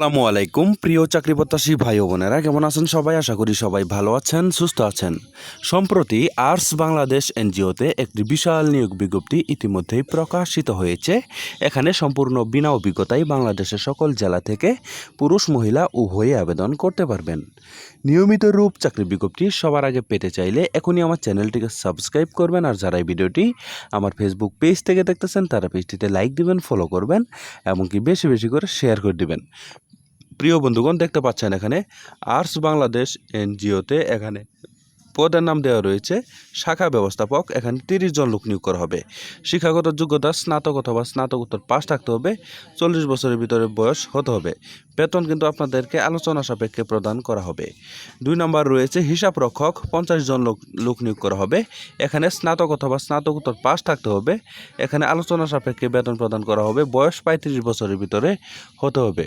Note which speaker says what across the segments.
Speaker 1: আসসালামু আলাইকুম, প্রিয় চাকরি প্রত্যাশী ভাই বোনেরা, কেমন আছেন সবাই? আশা করি সবাই ভালো আছেন, সুস্থ আছেন। সম্প্রতি আর্টস বাংলাদেশ এনজিওতে একটি বিশাল নিয়োগ বিজ্ঞপ্তি ইতিমধ্যেই প্রকাশিত হয়েছে। এখানে সম্পূর্ণ বিনা অভিজ্ঞতায় বাংলাদেশের সকল জেলা থেকে পুরুষ, মহিলা উভয়ে আবেদন করতে পারবেন। নিয়মিত রূপ চাকরি বিজ্ঞপ্তি সবার আগে পেতে চাইলে এখনই আমার চ্যানেলটিকে সাবস্ক্রাইব করবেন আর যারা এই ভিডিওটি আমার ফেসবুক পেজ থেকে দেখতেছেন, তারা পেজটিতে লাইক দিবেন, ফলো করবেন, এমনকি বেশি বেশি করে শেয়ার করে দিবেন। প্রিয় বন্ধুগণ, দেখতে পাচ্ছেন এখানে আর্টস বাংলাদেশ এনজিওতে এখানে পদের নাম দেওয়া রয়েছে শাখা ব্যবস্থাপক। এখানে তিরিশ জন লোক নিয়োগ করা হবে। শিক্ষাগত যোগ্যতা, স্নাতক অথবা স্নাতকোত্তর পাশ থাকতে হবে। চল্লিশ বছরের ভিতরে বয়স হতে হবে। বেতন কিন্তু আপনাদেরকে আলোচনা সাপেক্ষে প্রদান করা হবে। দুই নম্বর রয়েছে হিসাব রক্ষক, পঞ্চাশ জন লোক লোক নিয়োগ করা হবে। এখানে স্নাতক অথবা স্নাতকোত্তর পাশ থাকতে হবে। এখানে আলোচনা সাপেক্ষে বেতন প্রদান করা হবে। বয়স পঁয়ত্রিশ বছরের ভিতরে হতে হবে।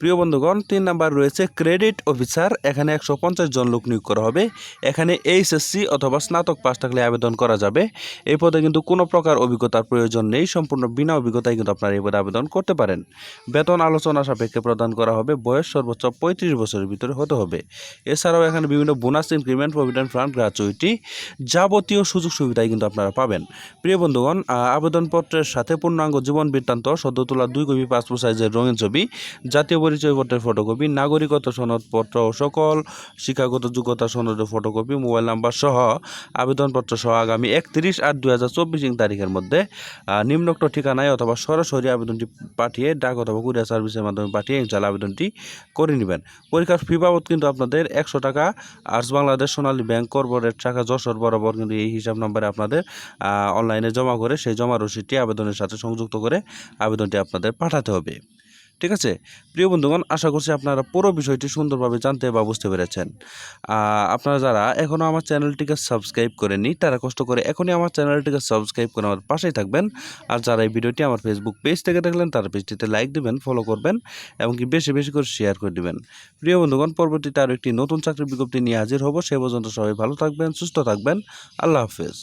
Speaker 1: প্রিয় বন্ধুগণ, তিন নাম্বার রয়েছে ক্রেডিট অফিসার। এখানে একশো পঞ্চাশ জন লোক নিয়োগ করা হবে। এখানে এইচএসসি অথবা স্নাতক পাস থাকলে আবেদন করা যাবে। এই পদে কিন্তু কোনো প্রকার অভিজ্ঞতার প্রয়োজন নেই। সম্পূর্ণ বিনা অভিজ্ঞতায় কিন্তু আপনারা এই পদে আবেদন করতে পারেন। বেতন আলোচনা সাপেক্ষে প্রদান করা হবে। বয়স সর্বোচ্চ পঁয়ত্রিশ বছরের ভিতরে হতে হবে। এছাড়াও এখানে বিভিন্ন bonus, increment, provident fund gratuity যাবতীয় সুযোগ সুবিধাই কিন্তু আপনারা পাবেন। প্রিয় বন্ধুগণ আবেদনপত্রের সাথে পূর্ণাঙ্গ জীবন বৃত্তান্ত সদ্য তোলা দুই কপি পাসপোর্ট সাইজের রঙিন ছবি, জাতীয় পরিচয়পত্রের ফটোকপি নাগরিকত্ব সনদপত্র ও সকল শিক্ষাগত যোগ্যতা সনদের ফটোকপি মোবাইল নাম্বার সহ আবেদনপত্র সহ আগামী একত্রিশ আট দুই হাজার চব্বিশ তারিখের মধ্যে নিম্নোক্ত ঠিকানায় অথবা সরাসরি আবেদনটি পাঠিয়ে ডাক অথবা কুরিয়ার সার্ভিসের মাধ্যমে পাঠিয়ে ইনশাল আবেদনটি করে নেবেন। পরীক্ষার ফি বাবদ কিন্তু আপনাদের একশো টাকা। Arts Bangladesh Sonali bank corporate শাখা যশোর বরাবর কিন্তু এই হিসাব নম্বরে আপনাদের অনলাইনে জমা করে সেই জমা রসিদটি আবেদনের সাথে সংযুক্ত করে আবেদনটি আপনাদের পাঠাতে হবে। ঠিক আছে? প্রিয় বন্ধুগণ, আশা করছি আপনারা পুরো বিষয়টি সুন্দরভাবে জানতে বা বুঝতে পেরেছেন। আপনারা যারা এখনও আমার চ্যানেলটিকে সাবস্ক্রাইব করেননি, তারা কষ্ট করে এখনই আমার চ্যানেলটিকে সাবস্ক্রাইব করে আমার পাশেই থাকবেন। আর যারা এই ভিডিওটি আমার ফেসবুক পেজ থেকে দেখলেন, তারা পেজটিতে লাইক দিবেন ফলো করবেন এবং কি বেশি বেশি করে শেয়ার করে দিবেন। প্রিয় বন্ধুগণ, পরবর্তীতে আরও একটি নতুন চাকরির বিজ্ঞপ্তি নিয়ে হাজির হব, সে পর্যন্ত সবাই ভালো থাকবেন, সুস্থ থাকবেন। আল্লাহ হাফেজ।